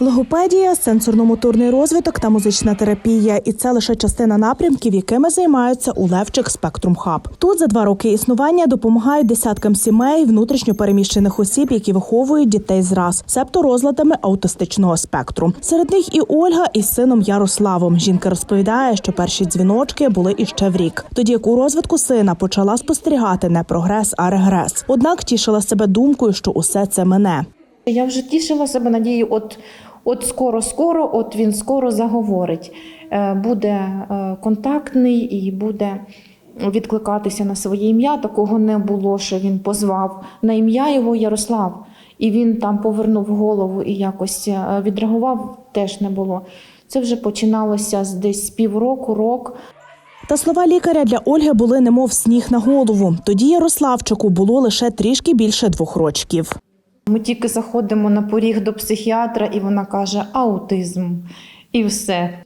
Логопедія, сенсорно-моторний розвиток та музична терапія. І це лише частина напрямків, якими займаються у Левчик Спектрум Хаб. Тут за два роки існування допомагають десяткам сімей внутрішньо переміщених осіб, які виховують дітей з раз, себто розладами аутистичного спектру. Серед них і Ольга із сином Ярославом. Жінка розповідає, що перші дзвіночки були іще в рік. Тоді як у розвитку сина почала спостерігати не прогрес, а регрес. Однак тішила себе думкою, що усе це мене. Я вже тішила себе надією, от, от скоро, скоро, от він скоро заговорить. Е, Буде е, контактний і буде відкликатися на своє ім'я. Такого не було, що він позвав на ім'я його Ярослав. І він там повернув голову і якось е, відреагував, теж не було. Це вже починалося з десь півроку, рок. Та слова лікаря для Ольги були немов сніг на голову. Тоді Ярославчику було лише трішки більше двох рочків. Ми тільки заходимо на поріг до психіатра, і вона каже аутизм. І все.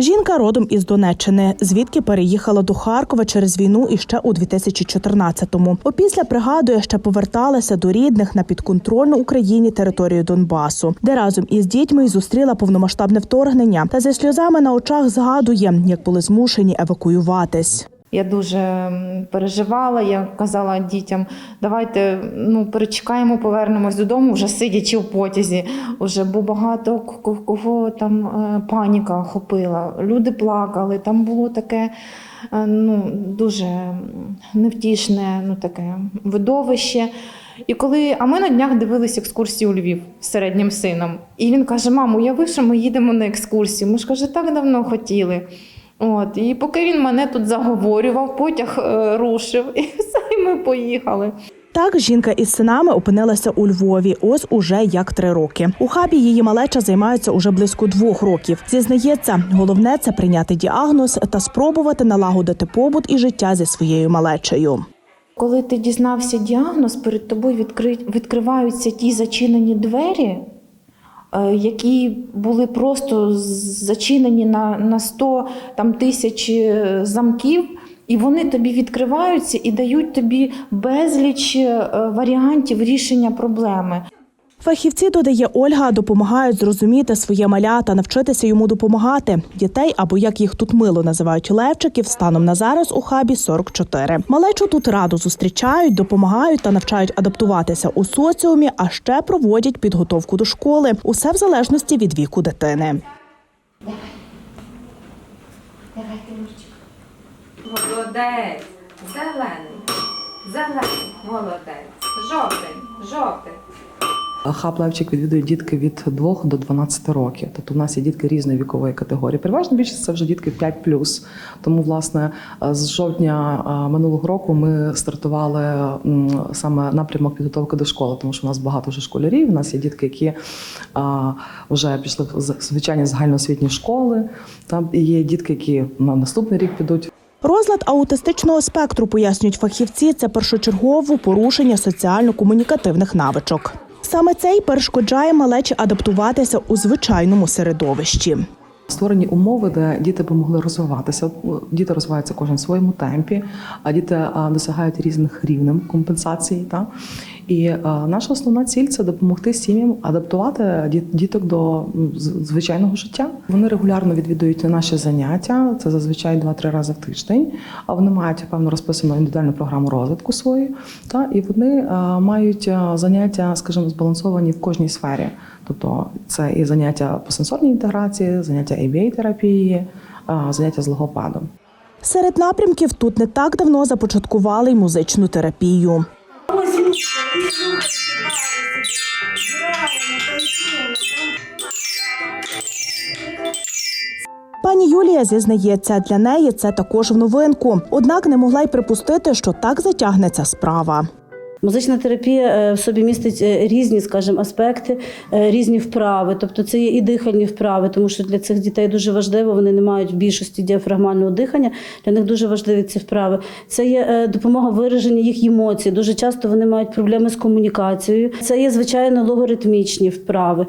Жінка родом із Донеччини, звідки переїхала до Харкова через війну іще у 2014-му. Опісля пригадує, що поверталася до рідних на підконтрольну Україні територію Донбасу, де разом із дітьми й зустріла повномасштабне вторгнення. Та зі сльозами на очах згадує, як були змушені евакуюватись. Я дуже переживала. Я казала дітям, давайте ну, перечекаємо, повернемось додому, вже сидячи в потязі. Уже бо багато кого там е, паніка охопила. Люди плакали. Там було таке е, ну, дуже невтішне ну, таке видовище. І коли, а ми на днях дивилися екскурсію у Львів з середнім сином. І він каже: Мамо, уяви, що ми їдемо на екскурсію. Ми ж каже, так давно хотіли. От, і поки він мене тут заговорював, потяг е, рушив, і все, і ми поїхали. Так, жінка із синами опинилася у Львові. Ось уже як три роки. У хабі її малеча займається уже близько двох років. Зізнається, головне це прийняти діагноз та спробувати налагодити побут і життя зі своєю малечею. Коли ти дізнався діагноз, перед тобою відкри... відкриваються ті зачинені двері, які були просто зачинені на, на 100 там, тисяч е, замків, і вони тобі відкриваються і дають тобі безліч е, варіантів рішення проблеми. Фахівці, додає Ольга, допомагають зрозуміти своє маля та навчитися йому допомагати. Дітей, або як їх тут мило називають левчиків, станом на зараз у хабі 44. Малечу тут радо зустрічають, допомагають та навчають адаптуватися у соціумі, а ще проводять підготовку до школи. Усе в залежності від віку дитини. Молодець. Зелений. Зелений. Молодець. Жовтий. Жовтий. Хаб Левчик відвідує дітки від 2 до 12 років. Тобто, у нас є дітки різної вікової категорії. Переважно більшість це вже дітки 5+. Тому, власне, з жовтня минулого року ми стартували саме напрямок підготовки до школи, тому що у нас багато вже школярів. У нас є дітки, які вже пішли в звичайні загальноосвітні школи. Там є дітки, які на наступний рік підуть Розлад аутистичного спектру пояснюють фахівці. Це першочергово порушення соціально-комунікативних навичок. Саме це й перешкоджає малечі адаптуватися у звичайному середовищі. Створені умови, де діти би могли розвиватися. Діти розвиваються кожен в своєму темпі, а діти досягають різних рівнів компенсації. Та? І наша основна ціль це допомогти сім'ям адаптувати діток до звичайного життя. Вони регулярно відвідують наші заняття. Це зазвичай 2-3 рази в тиждень. А вони мають певно розписану індивідуальну програму розвитку свою. Та і вони мають заняття, скажімо, збалансовані в кожній сфері. Тобто це і заняття по сенсорній інтеграції, заняття aba терапії заняття з логопедом. Серед напрямків тут не так давно започаткували й музичну терапію. Пані Юлія зізнається, для неї це також в новинку. Однак не могла й припустити, що так затягнеться справа. Музична терапія е, в собі містить е, різні, скажімо, аспекти, е, різні вправи. Тобто це є і дихальні вправи, тому що для цих дітей дуже важливо, вони не мають в більшості діафрагмального дихання. Для них дуже важливі ці вправи. Це є допомога вираження їх емоцій. Дуже часто вони мають проблеми з комунікацією. Це є звичайно логоритмічні вправи.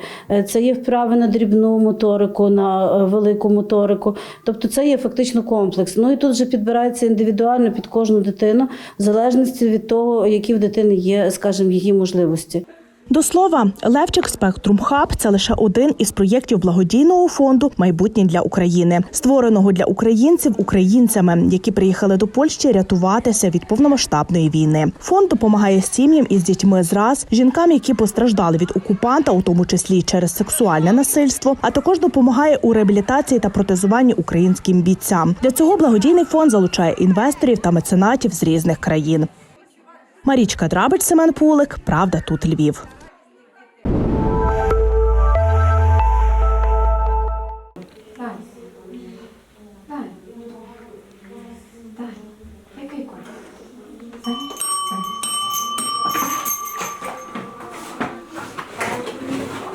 Це є вправи на дрібну моторику, на велику моторику. Тобто це є фактично комплекс. Ну і тут вже підбирається індивідуально під кожну дитину, в залежності від того, які в дитини є, скажімо, її можливості. До слова, Левчик Спектрум Хаб це лише один із проєктів благодійного фонду Майбутнє для України, створеного для українців українцями, які приїхали до Польщі рятуватися від повномасштабної війни. Фонд допомагає сім'ям із дітьми зраз, жінкам, які постраждали від окупанта, у тому числі через сексуальне насильство, а також допомагає у реабілітації та протезуванні українським бійцям. Для цього благодійний фонд залучає інвесторів та меценатів з різних країн. Марічка Драбич, Семен Пулик. Правда, тут Львів.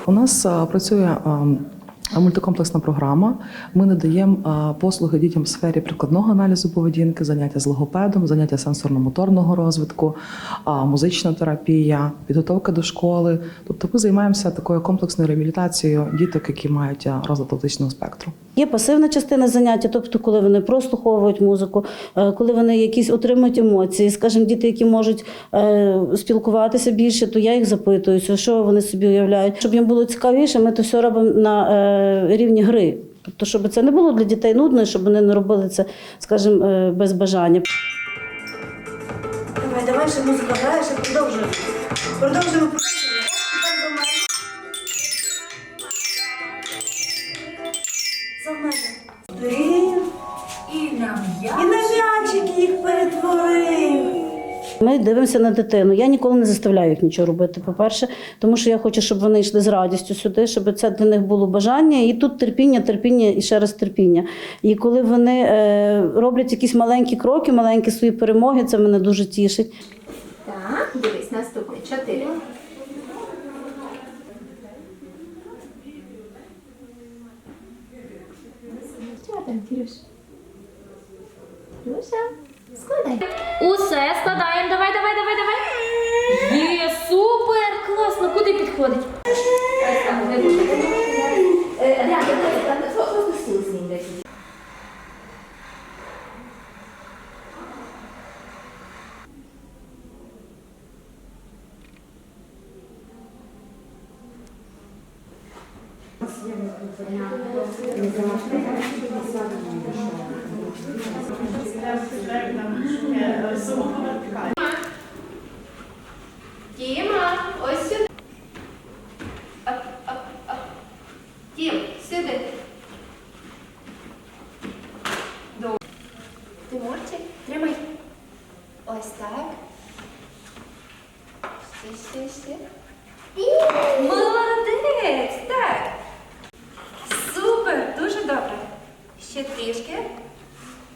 У нас працює мультикомплексна програма. Ми надаємо послуги дітям в сфері прикладного аналізу поведінки, заняття з логопедом, заняття сенсорно-моторного розвитку, музична терапія, підготовка до школи. Тобто ми займаємося такою комплексною реабілітацією діток, які мають розлад аутичного спектру. Є пасивна частина заняття, тобто коли вони прослуховують музику, е, коли вони якісь отримують емоції. Скажімо, діти, які можуть е, спілкуватися більше, то я їх запитую, що- вони собі уявляють. Щоб їм було цікавіше, ми то все робимо на е, рівні гри. Тобто, щоб це не було для дітей нудно, щоб вони не робили це, скажімо, без бажання. Давай, давай, ще музика грає, ще продовжуємо. Продовжуємо, Дивимося на дитину. Я ніколи не заставляю їх нічого робити. По-перше, тому що я хочу, щоб вони йшли з радістю сюди, щоб це для них було бажання. І тут терпіння, терпіння і ще раз терпіння. І коли вони е, роблять якісь маленькі кроки, маленькі свої перемоги, це мене дуже тішить. Так, дивись, наступний. Чотири. Там, Кірюш? Кірюша, складай. Усе складаємо. Давай, давай, давай, давай. Є, супер! Класно, куди підходить? Там, не буде. Діма, ось сюди. Дім, сюди. Добре. Тимурчик, тримай. Ось так. Ще, ще, ще. Молодець! Так. Супер, дуже добре. Ще трішки.